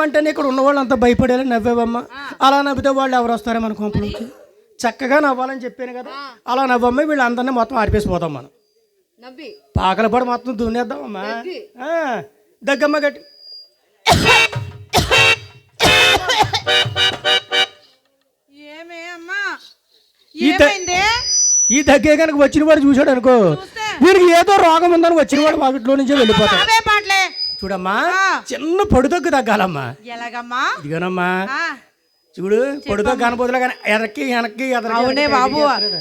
అంటేనే ఇక్కడ ఉన్న వాళ్ళు అంతా భయపడేలా నవ్వేవమ్మా? అలా నవ్వితే వాళ్ళు ఎవరు వస్తారో మన కొంపలోకి? చక్కగా నవ్వాలని చెప్పాను కదా. అలా నవ్వమ్మ వీళ్ళు అందరినీ మొత్తం ఆరిపేసిపోతాం మనం. నవ్వి. పాకల పడి మొత్తం దున్నేద్దామమ్మా. దగ్గమ్మ గట్టి. ఈ దగ్గే కనుక వచ్చిన వాడు చూశాడు అనుకో. వీడికి ఏదో రోగం ఉందని వచ్చిన వాడు వాకిట్లో నుంచే వెళ్ళిపోతాడు. చూడమ్మా. చిన్న పొడి దగ్గు తగ్గాలమ్మా. ఎలాగమ్మా? ఇదిగోనమ్మా చూడు పొడితో కనపోతులా కానీ ఎనక్కి వెనక్కి అవునే బాబు.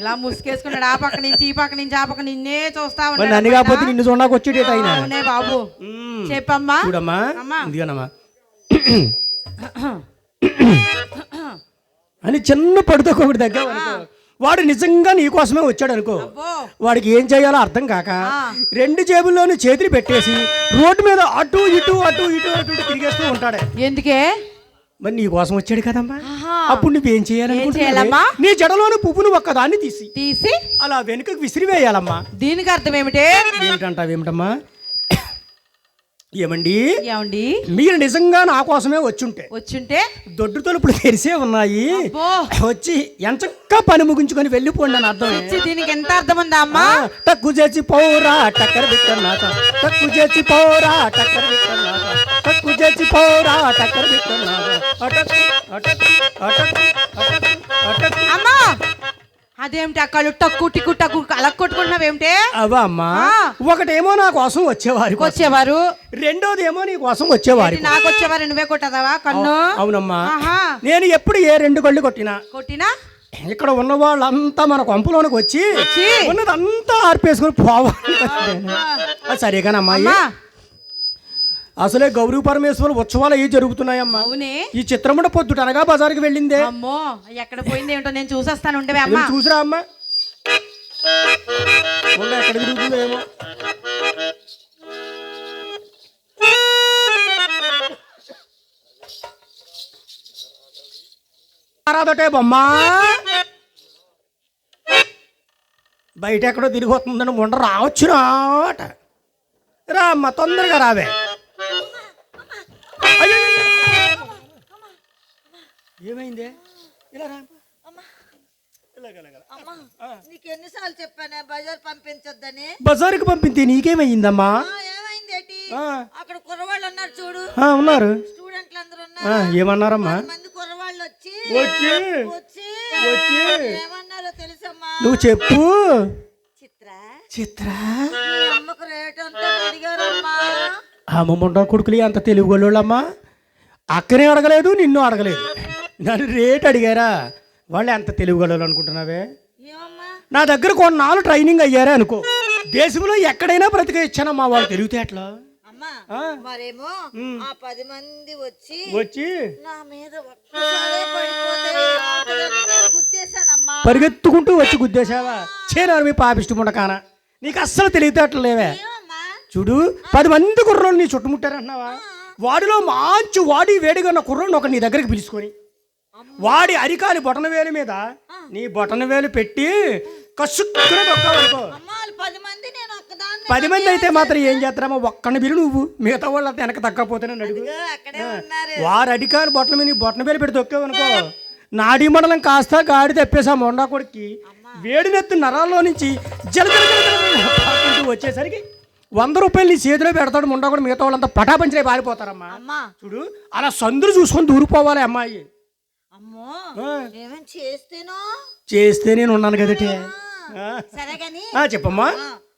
ఇలా ముసుకేసుకున్నాడు ఆ పక్క నుంచి ఈ పక్క నుంచి ఆ పక్క నిన్నే చూస్తా ఉన్నాడు నన్ను కాకపోతే నిన్ను చూడడానికి వచ్చేటేట ఆయన అవునే బాబు. చెప్పమ్మా. చూడమ్మా. ఇదిగోనమ్మా. అని చిన్న పడితో ఒకటి దగ్గర వాడు నిజంగా నీ కోసమే వచ్చాడు అనుకో. వాడికి ఏం చేయాలో అర్థం కాక రెండు జేబుల్లోనూ చేతులు పెట్టేసి రోడ్డు మీద అటు ఇటు అటు ఇటు అటు ఇటు తిరిగేస్తూ ఉంటాడే. ఎందుకే? మరి నీ కోసం వచ్చాడు కదమ్మా. అప్పుడు నువ్వేం చేయాలమ్మా? చేయాలనుకుంటున్నావు నీ జడలోని పువ్వును ఒక్కదాన్ని తీసి. తీసి? అలా వెనుకకు విసిరివేయాలమ్మా. దీనికి అర్థం ఏమిటి? ఏమిటంటావేమిటమ్మా ఏమండి? ఏమండి? మీరు నిజంగా నా కోసమే వచ్చుంటే. వచ్చుంటే? దొడ్డు తలుపులు తెరిసే ఉన్నాయి. వచ్చి ఎంచక్క పని ముగించుకొని వెళ్ళిపోండి అని ఇచ్చి దీనికి ఎంత అర్థం ఉందా అమ్మా టక్కు చేసి పౌరా టక్కర బిక్కన్నాట టక్కు చేసి పౌరా టక్కర బిక్కన్నాట టక్కు చేసి పౌరా టక్కర బిక్కన్నాట అటక్కు అటక్కు అటక్కు అటక్కు అటక్కు. అమ్మా! అదేమిటి అక్కలు టక్కు టిక్కు అలా కొట్టుకుంటున్నావేమిటి? అవా అమ్మా ఆ. ఒకటేమో నా కోసం వచ్చేవారి. వచ్చేవారు? రెండోది ఏమో నీ కోసం వచ్చేవారి నాకు వచ్చేవారు నువ్వే కొట్టదావా కన్ను? అవునమ్మా. నేను ఎప్పుడు ఏ రెండు కళ్ళు కొట్టినా? కొట్టినా? ఇక్కడ ఉన్న వాళ్ళంతా మన కొంపలోనికి వచ్చి? ఉన్నదంతా ఆర్పేసుకుని పోవాలి సరేగానమ్మా అసలే గౌరీ పరమేశ్వరు ఉత్సవాలు అవి జరుగుతున్నాయమ్మా? అవునే. ఈ చిత్రముడ పొద్దుట అనగా బజార్కి వెళ్ళిందే. అమ్మో ఎక్కడ పోయింది ఏమిటో నేను చూసేస్తాను ఉండవే అమ్మా. చూసిరా అమ్మా. ఉండు, ఎక్కడ తిరుగుతుందో ఏమో. రాదటే బొమ్మా. బయట ఎక్కడో తిరిగి వస్తుందని ముండ రావచ్చు రాట రా అమ్మ తొందరగా రావే. ఏమైంది? ఇలా రా. అమ్మా. నీకు ఎన్నిసార్లు చెప్పానే బజార్ పంపించొద్దని? బజారుకి పంపింది నీకేమైందమ్మా? ఏమైంది ఏంటి? అక్కడ కుర్రవాళ్ళు ఉన్నారు చూడు. ఉన్నారు. స్టూడెంట్లు అందరూ ఉన్నారు. ఏమన్నారమ్మా? మంది కుర్రవాళ్ళు వచ్చి వచ్చి వచ్చి ఏమన్నారో తెలుసమ్మా? నువ్వు చెప్పు. చిత్ర. చిత్ర. అమ్మకు రేట్ అంతా అడిగారమ్మా? అమ్మమ్మ కొడుకులు అంత తెలుగు వాళ్ళమ్మా అక్కనే అడగలేదు నిన్ను అడగలేదు. నన్ను రేట్ అడిగారా? వాళ్ళు ఎంత తెలుగు వాళ్ళు అనుకుంటున్నావే నా దగ్గర కొన్నాళ్ళు ట్రైనింగ్ అయ్యారే అనుకో. దేశంలో ఎక్కడైనా బ్రతికే ఇచ్చానమ్మా వాళ్ళు తెలివితేటలు. మరేమో ఆ పది మంది వచ్చి నా మీద పరిగెత్తుకుంటూ వచ్చి గుద్దేశావా? చేరారు మీ పాపిష్టి ముండకాన నీకు అస్సలు తెలివితేటలు లేవే. చూడు పది మంది కుర్రోళ్ళు నీ చుట్టుముట్టారంటున్నావా? వాడిలో మంచి వాడి వేడిగా ఉన్న కుర్రోడిని ఒక నీ దగ్గరికి పిలుచుకొని వాడి అరికాలి బొటన వేలు మీద నీ బొటన వేలు పెట్టి కసుక్కున పది మంది అయితే మాత్రం ఏం చేస్తారమ్మా? ఒక్కని బిలు నువ్వు. మిగతా వాళ్ళు వెనక తగ్గపోతేనే అడుగు వారు అడికారు బొట్టల మీద నీ బొట్టన వేలు పెట్టి దొక్కావనుకో నాడి మండలం కాస్త గాడి తెప్పేసా మొండా కొడుక్కి వేడినెత్తు నరాల్లో నుంచి జల వచ్చేసరికి వంద రూపాయలు నీ చేతిలో పెడతాడు ముండా కూడా మిగతా వాళ్ళంతా పటాపంచలే పారిపోతారమ్మా. చూడు అలా సందులు చూసుకొని దూరిపోవాలి అమ్మాయి అమ్మో ఆ, ఏమేం చేస్తేనో చేస్తే నేను ఉన్నాను కదటే చెప్పమ్మా.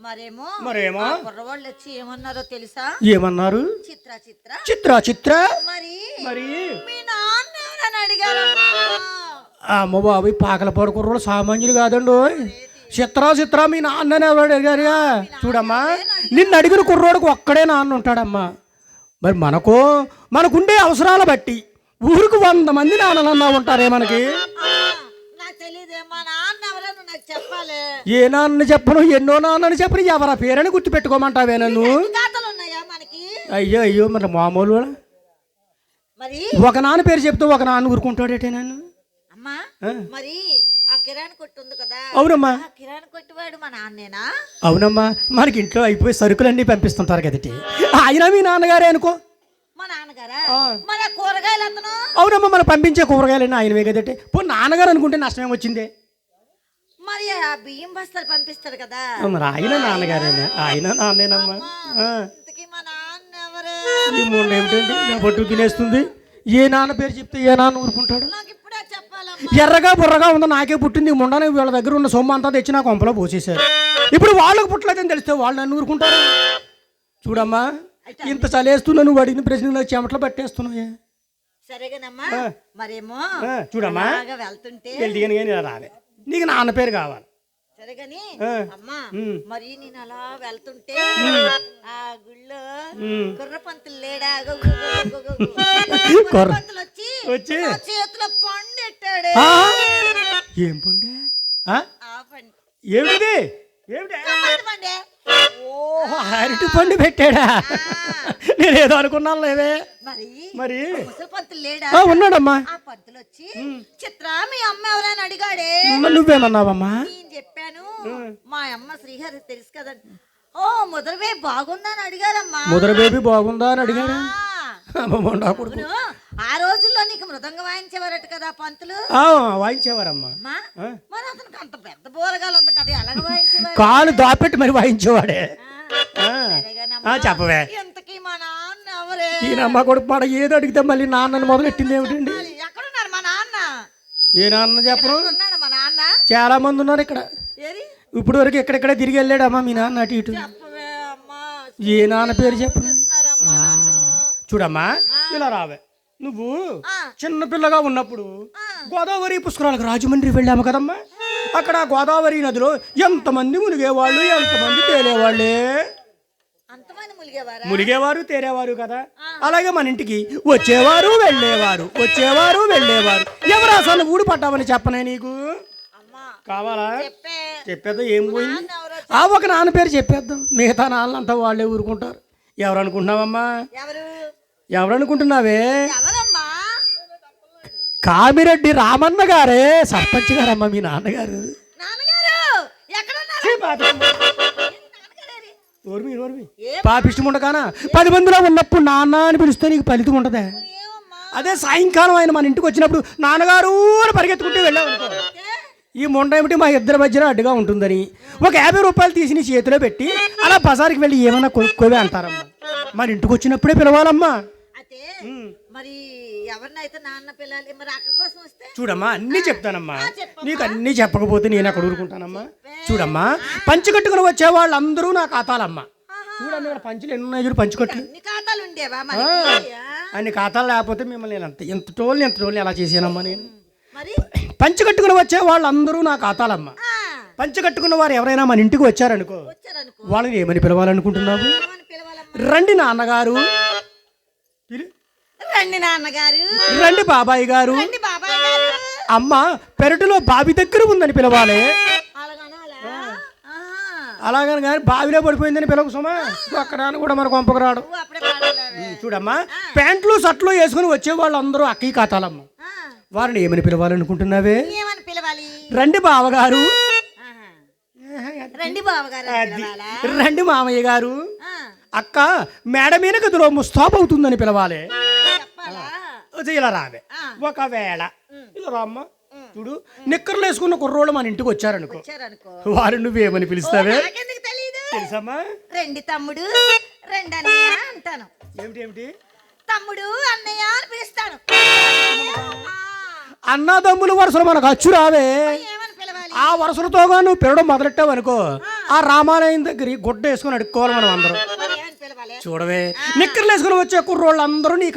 మరేమో? మరేమో? కుర్రవాళ్ళు వచ్చి ఏమన్నారో తెలుసా? ఏమన్నారు? చిత్ర చిత్ర. చిత్ర చిత్ర. మరి మరి? మీ నాన్న ఎవరని అడిగారమ్మా? అమ్మ బాబు పాకల పడుకుర్రోడు సామాన్యులు కాదండి. చిత్ర చిత్ర మీ నాన్ననే ఎవరు అడిగారుగా? చూడమ్మా నిన్ను అడిగిన కుర్రోడికి ఒక్కడే నాన్న ఉంటాడమ్మా. మరి మనకు మనకుండే అవసరాల బట్టి ఊరికి వంద మంది నాన్నలన్నా ఉంటారే మనకి? ఏ నాన్న చెప్పను ఎన్నో నాన్నని చెప్పను ఎవరా పేరని గుర్తుపెట్టుకోమంటావే నన్ను? అయ్యో అయ్యో మరి మామూలు ఒక నాన్న పేరు చెప్తే ఒక నాన్న ఊరుకుంటాడేటే నన్ను. మరి ఆ కిరాణ్ కొట్టు ఉంది కదా? అవునమ్మా. ఆ కిరాణ్ కొట్టువాడు మా నాన్నేనా? అవునమ్మా మనకి ఇంట్లో అయిపోయి సరుకులన్నీ పంపిస్తుంటారు కదటి. ఆయన మీ నాన్నగారే అనుకో. మా నాన్నగారా? ఆ. మరి ఆ కూరగాయలు అతను అవునమ్మా మనం పంపించే కూరగాయలన్నీ ఆయనవే కదటే. పో నాన్నగారు అనుకుంటే నష్టం వచ్చిందే? మరి ఆ బియ్యం బస్తాలు పంపిస్తాడు కదా. మరి ఆయన నాన్నగారేనే. ఆయన నాన్నేనమ్మా. ఆ. ఇంతకీ మా నాన్న ఎవరే? ఈ మూడు ఏమిటండి? నా పట్టు తినేస్తుంది. ఏ నాన్న పేరు చెప్తే ఏ నాన్న ఊరుకుంటాడు? నాకు ఇప్పుడే చెప్పాలమ్మా. ఎర్రగా బుర్రగా ఉందో నాకే పుట్టింది. ఈ ముండనే వీళ్ళ దగ్గర ఉన్న సొమ్ము అంతా తెచ్చి నా కొంపలో పోసేశారు. ఇప్పుడు వాళ్ళకి పుట్టలేదని తెలిస్తే వాళ్ళు నన్ను ఊరుకుంటారు. చూడమ్మా. ఇంత చలేస్తున్నా నువ్వు అడిగిన ప్రశ్నలు చెమటలు పట్టేస్తున్నాయే సరేగానమ్మా. మరేమో చూడమ్మా వెళ్తుంటే వెళ్దిగాని కానీ రాలే నీకు నాన్న పేరు కావాలి సరేగాని. అమ్మా. మరి నేను అలా వెళ్తుంటే ఆ గుళ్ళో ఉమ్. గుర్ర పంతులు లేడా గు- గు- గు- గు- గు- గు. గుర్ర- గుర్ర పంతులు వచ్చి వచ్చి? చేతిలో పండు ఎట్టాడు? ఏం పండే ఏమిటిది ఏమిటి పండు అరటి పండు పెట్టాడా? నేను ఏదో అనుకున్నాను లేవే. మరి మరి? ముసలి పంతులు లేడా? ఆ, ఉన్నాడమ్మా. ఆ పంతులు వచ్చి చిత్ర మీ అమ్మ ఎవరైనా అడిగాడే? నువ్వేమన్నావమ్మా? నేను చెప్పాను మా అమ్మ శ్రీహరి తెలుసు కదండి ఓ ముదరవే బాగుందని అడిగారమ్మా. ముదర బేబీ బాగుందా అని అడిగాడు? ఆ, రోజుల్లో నీకు మృదంగం వాయించేవారట కదా పంతులు? వాయించేవారమ్మా. అతనికి అంత పెద్ద బోరగాలు ఉంది కదా ఎలాగ వాయించేవారు? కాలు దాపెట్టి మరి వాయించేవాడే. ఆ, చెప్పవే. ఇంతకీ మా నాన్న ఎవరే? ఈయనమ్మ కొడుకు పాడ ఏది అడిగితే మళ్ళీ నాన్నని మొదలెట్టింది ఏమిటండి? మరి ఎక్కడున్నారు మా నాన్న? ఏ నాన్న చెప్పను ఉన్నాడు మా నాన్న. చాలా మంది ఉన్నారు ఇక్కడ. ఇప్పుడు వరకు ఎక్కడెక్కడ తిరిగి వెళ్ళాడమ్మా మీ నాన్న అటు ఇటు? చెప్పవే అమ్మా. ఏ నాన్న పేరు చెప్పను చూస్తున్నారమ్మా చూడమ్మా ఇలా రావే. నువ్వు ఆ. చిన్న పిల్లగా ఉన్నప్పుడు గోదావరి పుష్కరాలకు రాజమండ్రి వెళ్ళాము కదమ్మా? అక్కడ గోదావరి నదిలో ఎంతమంది మునిగేవాళ్ళు ఎంతమంది తేలేవాళ్ళే? మునిగేవారు తేరేవారు కదా? అలాగే మన ఇంటికి వచ్చేవారు వెళ్ళేవారు వచ్చేవారు వెళ్ళేవారు. ఎవరు అసలు ఊడి పడ్డామని చెప్పనే నీకు? కావాలా? చెప్పే. చెప్పేద్దాం ఏం పోయింది? ఎవరో ఆ ఒక నాన్న పేరు చెప్పేద్దాం. మిగతా నాన్నలంతా వాళ్ళే ఊరుకుంటారు. ఎవరు? అనుకుంటున్నావమ్మా ఎవరు అనుకుంటున్నావే కామిరెడ్డి రామన్న గారే సర్పంచ్ గారమ్మా మీ నాన్నగారు. నాన్నగారు ఎక్కడున్నారు? ఛీ, పాపిష్టి ముండ. నాన్నగారేరి? ఓర్మి, ఓర్మి. ఏం పాపిష్టి ముండకానా పది మందిలో ఉన్నప్పుడు నాన్న అని పిలిస్తే నీకు ఫలితం ఉంటదే. అదే సాయంకాలం ఆయన మన ఇంటికి వచ్చినప్పుడు నాన్నగారు అని పరిగెత్తుకుంటూ వెళ్ళావు ఈ మొండ ఏమిటి మా ఇద్దరి మధ్యన అడ్డుగా ఉంటుందని. ఒక యాభై రూపాయలు తీసి నీ చేతిలో పెట్టి అలా బజార్కి వెళ్ళి ఏమైనా కొనుక్కోవే అంటారమ్మా. మన ఇంటికి వచ్చినప్పుడే పిలవాలమ్మా. మరి ఎవరినైతే నాన్న పిల్లలు మరి అక్క కోసం వస్తే? చూడమ్మా అన్నీ చెప్తానమ్మా. నీకు అన్నీ చెప్పకపోతే నేను అక్కడ ఊరుకుంటానమ్మా? చూడమ్మా పంచి కట్టుకుని వచ్చే వాళ్ళందరూ నా ఖాతాలమ్మా. చూడమ్మా ఇక్కడ పంచులు ఎన్ని ఉన్నాయి చూడు పంచుకట్లు ఎన్ని ఖాతాలు ఉండేవా మరి? అన్ని ఖాతాలు లేకపోతే మిమ్మల్ని నేను అంత ఎంత టోల్ని ఎంత టోల్ని ఎలా చేశానమ్మా నేను? పంచి కట్టుకుని వచ్చే వాళ్ళందరూ నా ఖాతాలమ్మా. పంచి కట్టుకున్న వారు ఎవరైనా మన ఇంటికి వచ్చారనుకో వాళ్ళని ఏమని పిలవాలనుకుంటున్నావు? రండి నాన్నగారు. రండి నాన్నగారు. రండి బాబాయ్ గారు. రండి బాబాయ్ గారు. అమ్మ పెరటిలో బావి దగ్గర ఉందని పిలవాలి. అలాగనాలా ఆహా. అలాగని కానీ బావిలో పడిపోయిందని పిలవకు సుమా. అక్కడ కూడా మన కొంపకు రాడు. నువ్వు అప్పుడే పాడాలి చూడమ్మా ప్యాంట్లు షర్ట్లు వేసుకుని వచ్చే వాళ్ళందరూ అక్కయ్య ఖాతాలమ్మ వారిని ఏమని పిలవాలనుకుంటున్నావే? ఏమని పిలవాలి? రండి బావగారు. ఆహా. రండి బావగారు అని పిలవాలా? రండి మామయ్య గారు. ఆ, అక్క మేడ మీద గదిలో ముస్తాబ్ అవుతుందని పిలవాలి ఇలా రావే. ఒకవేళ ఇలా రామ్మ చూడు నిక్కర్లు వేసుకున్న కుర్రోళ్ళు మన ఇంటికి వచ్చారనుకో. వారు నువ్వేమని పిలుస్తావే? తెలుసమ్మా? రండి తమ్ముడు రండి అన్నయ్య అంటాను. ఏమిటి ఏమిటి? తమ్ముడు అన్నయ్య అని పిలుస్తాను. అన్నదమ్ముల వరుసలు మనకు అచ్చు రావే ఆ వరుసలతోగా నువ్వు పెరగడం మొదలెట్టావు అనుకో ఆ రామాలయం దగ్గర గుడ్డ వేసుకుని అడుక్కోవాలి మనం అందరం. చూడవే. నిక్కర్లు వేసుకుని వచ్చే కుర్రోళ్ళు అందరూ నీ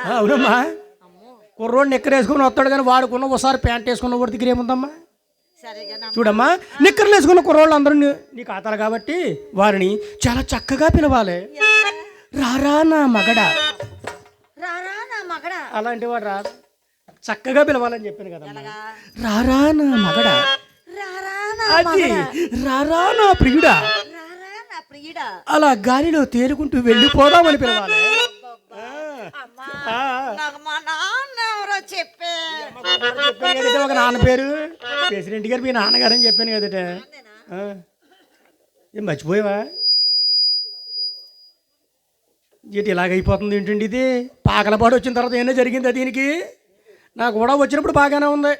ఆ, అవునమ్మా. కుర్రోడు నిక్కర్ వేసుకుని వస్తాడు కానీ వాడుకున్న ఒకసారి ప్యాంట్ వేసుకున్న వాడి దగ్గర ఏముందమ్మా. చూడమ్మా. నిక్కర్లు వేసుకున్న కుర్రోళ్ళు అందరూ నీ ఖాతాలు కాబట్టి వారిని చాలా చక్కగా పిలవాలి. రారా నా మగడ. రారా నా మగడ? అలాంటి వాడు రా. చక్కగా పిలవాలని చెప్పాను కదా రారా నా మగడ. రారా నా ప్రియుడా. అలా గాలిలో తేలుకుంటూ వెళ్ళిపోదామని పిలవాలి. చెప్పాను ఒక నాన్న పేరు ప్రెసిడెంట్ గారు మీ నాన్నగారు అని చెప్పాను కదట. ఏం మర్చిపోయావా? ఇటు ఇలాగైపోతుంది ఏంటండి ఇది? పాకలపాడు వచ్చిన తర్వాత ఏమైనా జరిగిందా దీనికి? నాకు కూడా వచ్చినప్పుడు బాగానే ఉంది.